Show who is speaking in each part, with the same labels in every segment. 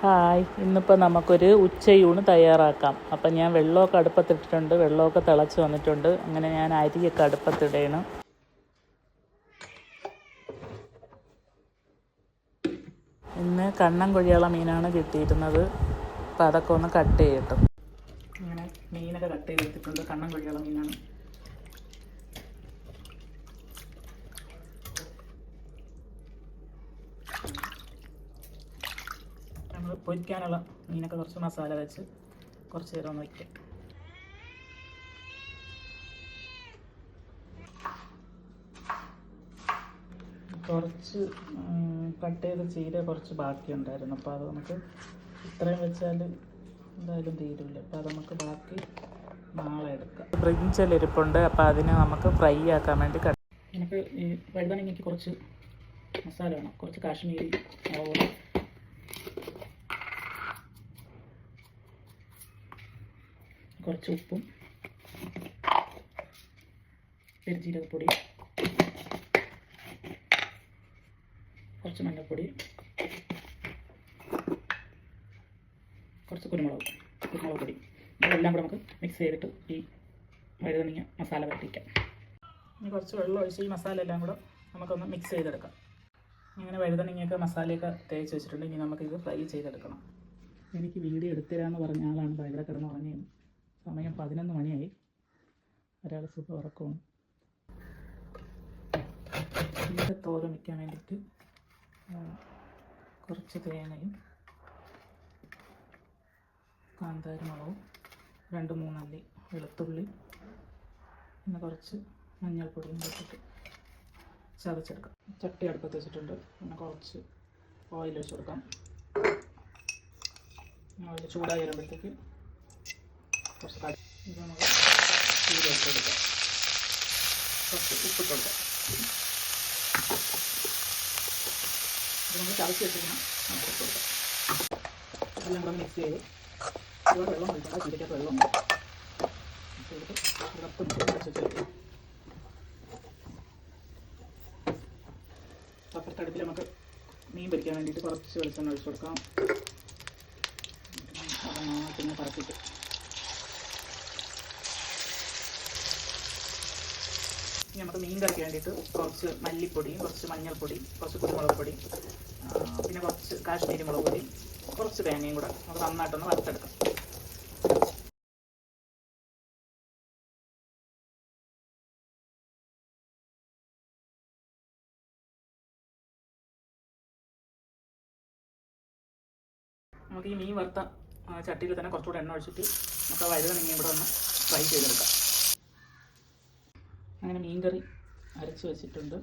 Speaker 1: Hi ഇന്നിപ്പോൾ നമുക്കൊരു ഉച്ചയൂണ് തയ്യാറാക്കാം. അപ്പം ഞാൻ വെള്ളമൊക്കെ അടുപ്പത്തിട്ടിട്ടുണ്ട് വെള്ളമൊക്കെ തിളച്ച് വന്നിട്ടുണ്ട്. അങ്ങനെ ഞാൻ അരിയൊക്കെ അടുപ്പത്തിടണം. ഇന്ന് കണ്ണൻ കൊഴിയാള മീനാണ് കിട്ടിയിരുന്നത്. അപ്പം അതൊക്കെ ഒന്ന് കട്ട് ചെയ്യട്ടോ. അങ്ങനെ മീനൊക്കെ കട്ട് ചെയ്തിട്ടുണ്ട് കണ്ണൻ കൊഴിയാള മീനാണ് നമ്മൾ പൊരിക്കാനുള്ള മീനൊക്കെ കുറച്ച് മസാല വെച്ച് കുറച്ച് നേരം ഒന്ന് വയ്ക്കാം. കുറച്ച് കട്ട് ചെയ്ത ചീര കുറച്ച് ബാക്കിയുണ്ടായിരുന്നു. അപ്പോൾ അത് നമുക്ക് ഇത്രയും വെച്ചാൽ എന്തായാലും തീരില്ല അപ്പോൾ അത് നമുക്ക് ബാക്കി നാളെ എടുക്കാം. ബ്രിഞ്ചലിരിപ്പുണ്ട് അപ്പോൾ അതിനെ നമുക്ക് ഫ്രൈ ആക്കാൻ വേണ്ടി കട്ട് നമുക്ക് ഈ വഴുതനങ്ങയ്ക്ക് കുറച്ച് മസാല വേണം. കുറച്ച് കാശ്മീരി മുളക് കുറച്ച് ഉപ്പും പെരുജീരകപ്പൊടി കുറച്ച് മഞ്ഞൾപ്പൊടി കുറച്ച് കുരുമുളക് കുരുമുളക് പൊടി. ഇതെല്ലാം കൂടെ നമുക്ക് മിക്സ് ചെയ്തിട്ട് ഈ വഴുതനങ്ങ മസാല വരട്ടിക്കാം. ഇനി കുറച്ച് വെള്ളം ഒഴിച്ച് ഈ മസാല എല്ലാം കൂടെ നമുക്കൊന്ന് മിക്സ് ചെയ്തെടുക്കാം. ഇങ്ങനെ വഴുതനങ്ങയൊക്കെ മസാലയൊക്കെ തേച്ച് വെച്ചിട്ടുണ്ട്. ഇനി നമുക്കിത് ഫ്രൈ ചെയ്തെടുക്കണം. എനിക്ക് വീഡിയോ എടുത്തരാന്ന് പറഞ്ഞ ആളാണ് ഭയങ്കര കിടന്ന് ഉറങ്ങിയത്. സമയം പതിനൊന്ന് മണിയായി. ഒരാൾ സുഖം ഉറക്കവും. ഇതിന്റെ തോരൻ വയ്ക്കാൻ വേണ്ടിയിട്ട് കുറച്ച് തേങ്ങയും കാന്താരി മുളകും രണ്ട് മൂന്നല്ലി വെളുത്തുള്ളി പിന്നെ കുറച്ച് മഞ്ഞൾപ്പൊടിയും വെച്ചിട്ട് ചതച്ചെടുക്കാം. ചട്ടി അടുപ്പത്ത് വെച്ചിട്ടുണ്ട്. പിന്നെ കുറച്ച് ഓയിൽ വെച്ച് കൊടുക്കാം. ഓയിൽ ചൂടായി വരുമ്പോഴത്തേക്ക് കടി ഇത് നമുക്ക് ചൂട് വെച്ച് കൊടുക്കാം കുറച്ച് ഉപ്പ് കൊടുക്കാം നമ്മൾ ചതച്ച് വെച്ചിരിക്കണം നമുക്ക് കൊടുക്കാം എല്ലാം കൂടെ മിക്സ് ചെയ്ത് ഇവിടെ വെള്ളം ഒഴിക്കണ്ട ചീരക്കകത്ത് വെള്ളം അടുപ്പിൽ നമുക്ക് മീൻ പൊരിക്കാൻ വേണ്ടിയിട്ട് കുറച്ച് വെളിച്ചെണ്ണ ഒഴിച്ചു കൊടുക്കാം പിന്നെ പറക്കിട്ട് ഇനി നമുക്ക് മീൻ കറിക്ക് വേണ്ടിയിട്ട് കുറച്ച് മല്ലിപ്പൊടിയും കുറച്ച് മഞ്ഞൾപ്പൊടി കുറച്ച് കുരുമുളക് പൊടി പിന്നെ കുറച്ച് കാശ്മീരി മുളക് പൊടി കുറച്ച് തേങ്ങയും കൂടെ നമുക്ക് നന്നായിട്ടൊന്ന് വറുത്തെടുക്കാം. നമുക്ക് ഈ മീൻ വറുത്ത ചട്ടിയിൽ തന്നെ കുറച്ചുകൂടെ എണ്ണ ഒഴിച്ചിട്ട് നമുക്ക് ആ വഴുതനങ്ങയും കൂടെ ഒന്ന് ഫ്രൈ ചെയ്തെടുക്കാം. അങ്ങനെ മീൻകറി അരച്ച് വെച്ചിട്ടുണ്ട്.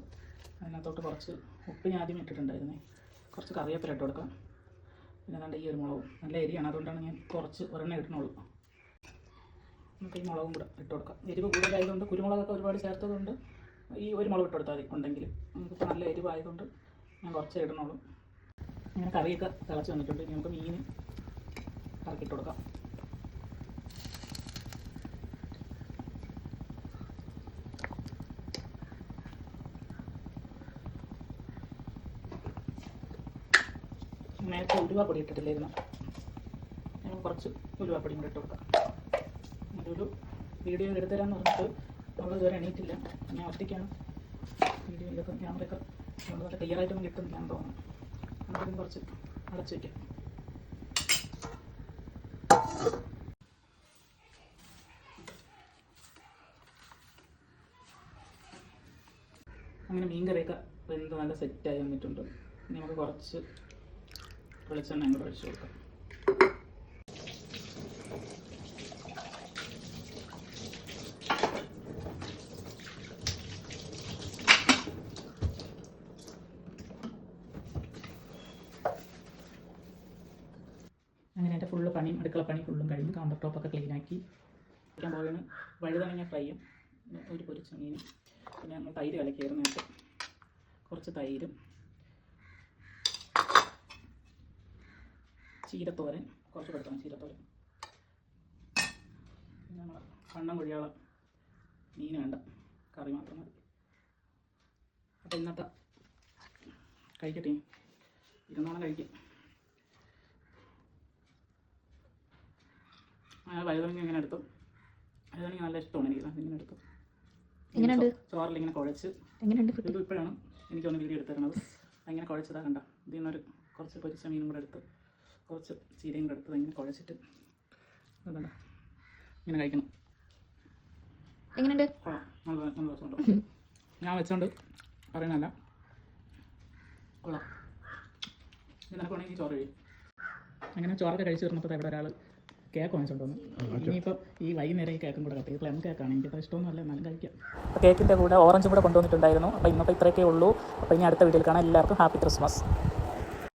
Speaker 1: അതിനകത്തോട്ട് കുറച്ച് ഉപ്പ് ഞാൻ ആദ്യം ഇട്ടിട്ടുണ്ടായിരുന്നേ. കുറച്ച് കറിവേപ്പില ഇട്ട് കൊടുക്കാം പിന്നെ നല്ല ഈ ഒരു മുളകും. നല്ല എരിയാണ് അതുകൊണ്ടാണ് ഞാൻ കുറച്ച് ഒരെണ്ണം ഇടണുള്ളൂ. നമുക്ക് ഈ മുളകും കൂടെ ഇട്ട് കൊടുക്കാം. എരിവ് കൂടുതലായതുകൊണ്ട് കുരുമുളകൊക്കെ ഒരുപാട് ചേർത്തതുകൊണ്ട് ഈ ഒരു മുളക് ഇട്ട് കൊടുത്താൽ മതി ഉണ്ടെങ്കിൽ. നമുക്കിപ്പോൾ നല്ല എരിവായതുകൊണ്ട് ഞാൻ കുറച്ച് ഇടണുള്ളൂ. ഇങ്ങനെ കറിയൊക്കെ തിളച്ച് വന്നിട്ടുണ്ട്. ഇനി നമുക്ക് മീൻ കറക്കിയിട്ട് കൊടുക്കാം. നേരത്തെ പൊടി ഇട്ടിട്ടില്ലായിരുന്നു. ഞാൻ കുറച്ച് ഉലുവാപ്പൊടിയും കൂടെ ഇട്ട് കൊടുക്കാം. ഒരു വീഡിയോ എടുത്തരാന്ന് പറഞ്ഞിട്ട് നമ്മൾ ഇതുവരെ എണീറ്റില്ല. ഞാൻ ഒറ്റയ്ക്കാണ് വീഡിയോ ഇതൊക്കെ ക്യാമറയൊക്കെ നമ്മൾ നല്ല ക്ലിയർ ആയിട്ടൊന്നും കിട്ടുന്നില്ല എന്ന് തോന്നുന്നു. നമുക്കും കുറച്ച് അടച്ചു വയ്ക്കാം അങ്ങനെ മീൻ കറിയൊക്കെ നല്ല സെറ്റായി വന്നിട്ടുണ്ട്. ഇനി നമുക്ക് കുറച്ച് വെളിച്ചെണ്ണ അങ്ങോട്ട് ഒഴിച്ചു കൊടുക്കാം. അങ്ങനെ എന്റെ ഫുള്ള് പണിയും അടുക്കള പണി ഫുള്ളും കഴിഞ്ഞ് കൗണ്ടർ ടോപ്പൊക്കെ ക്ലീനാക്കി വയ്ക്കാൻ പോവുകയാണ്. വഴുതനങ്ങ ഫ്രൈയും ഒരു പൊരിച്ച മീനും പിന്നെ തൈര് കലക്കിയായിരുന്നു നേരത്തെ. കുറച്ച് തൈരും ചീരത്തോരൻ. കുറച്ച് കൊടുക്കണം ചീരത്തോരൻ. നമ്മൾ കണ്ണം കൊഴിയാള മീൻ വേണ്ട. കറി മാത്രം മതി. അപ്പം ഇന്നത്തെ കഴിക്കട്ടെ? ഇരുന്നോണം കഴിക്കും. വഴുതനങ്ങ ഇങ്ങനെ എടുത്തു. വഴുതനങ്ങ നല്ല ഇഷ്ടമാണ് എനിക്ക്. ഇങ്ങനെ എടുത്തു.
Speaker 2: എങ്ങനെയുണ്ട്?
Speaker 1: ചോറിൽ ഇങ്ങനെ കുഴച്ച്.
Speaker 2: എങ്ങനെയുണ്ട്
Speaker 1: ഇപ്പോഴാണ് എനിക്കൊന്ന് വീഡിയോ എടുത്തിരുന്നത്. അങ്ങനെ കുഴച്ചതാ കണ്ട? ഇതിൽ നിന്നൊരു കുറച്ച് പൊരിച്ച മീനും കൂടെ എടുത്ത്. കുറച്ച് ചീരയും കൂടെ എടുത്ത് ഇങ്ങനെ കുഴച്ചിട്ട് അതാണ് ഇങ്ങനെ കഴിക്കണം.
Speaker 2: എങ്ങനെയുണ്ട്?
Speaker 1: നല്ല നല്ല രസമുണ്ട്. ഞാൻ വെച്ചോണ്ട് പറയണല്ല കൊള്ളാം. ചോറ് കഴിയും അങ്ങനെ ചോറൊക്കെ കഴിച്ച് തീർന്നപ്പോൾ ഇവിടെ ഒരാൾ കേക്ക് വാങ്ങിച്ചോണ്ട് വന്നു. ഇനിയിപ്പോൾ ഈ വൈകുന്നേരം ഈ കേക്കും കൂടെ കത്തി പ്ലം കേക്കാണ് എനിക്ക് അത്ര ഇഷ്ടമൊന്നുമല്ല എന്നാലും കഴിക്കാം. കേക്കിന്റെ കൂടെ ഓറഞ്ചും കൂടെ കൊണ്ടുവന്നിട്ടുണ്ടായിരുന്നു. അപ്പോൾ ഇന്നിപ്പോൾ ഇത്രയൊക്കെ ഉള്ളൂ. അപ്പോൾ ഇനി അടുത്ത വീഡിയോയിൽ കാണാം. എല്ലാവർക്കും ഹാപ്പി ക്രിസ്മസ്